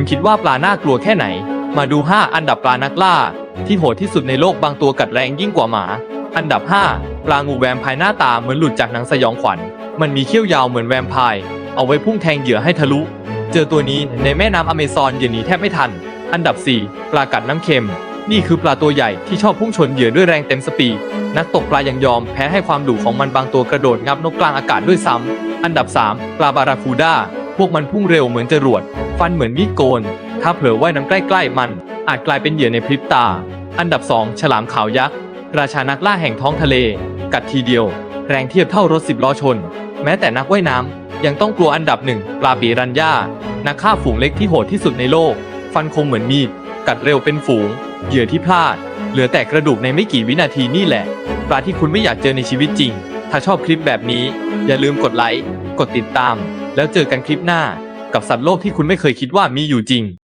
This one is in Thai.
คุณคิดว่าปลาน่ากลัวแค่ไหน มาดู 5 อันดับปลานักล่า ที่โหดที่สุดในโลกบางตัวกัดแรงยิ่งกว่าหมา อันดับ 5 ปลางูแวมไพร์หน้าตาเหมือนหลุดจากหนังสยองขวัญ มันมีเขี้ยวยาวเหมือนแวมไพร์เอาไว้พุ่งแทงเหยื่อให้ทะลุ เจอตัวนี้ในแม่น้ำอเมซอนเหยื่อหนีแทบไม่ทัน อันดับ 4 ปลากัดน้ำเค็ม นี่คือปลาตัวใหญ่ที่ชอบพุ่งชนเหยื่อด้วยแรงเต็มสปีดนักตกปลายังยอมแพ้ให้ความดุของมันบางตัวกระโดดงับนกกลางอากาศด้วยซ้ำอันดับ 3 ปลาบาราคูด้าพวกมันพุ่งเร็วเหมือนจรวด ฟันเหมือนมีดโกน ถ้าเผลอว่ายน้ำใกล้ๆมัน อาจกลายเป็นเหยื่อในพริบตา อันดับ 2 ฉลามขาวยักษ์ ราชานักล่าแห่งท้องทะเล กัดทีเดียว แรงเทียบเท่ารถสิบล้อชน แม้แต่นักว่ายน้ำยังต้องกลัวอันดับหนึ่งปลาปีรันย่านักฆ่าฝูงเล็กที่โหดที่สุดในโลก ฟันคมเหมือนมีด กัดเร็วเป็นฝูง เหยื่อที่พลาด เหลือแต่กระดูกในไม่กี่วินาทีนี่แหละปลาที่คุณไม่อยากเจอในชีวิตจริง ถ้าชอบคลิปแบบนี้ อย่าลืมกดไลค์ กดติดตาม แล้วเจอกันคลิปหน้า กับสัตว์โลกที่คุณไม่เคยคิดว่ามีอยู่จริง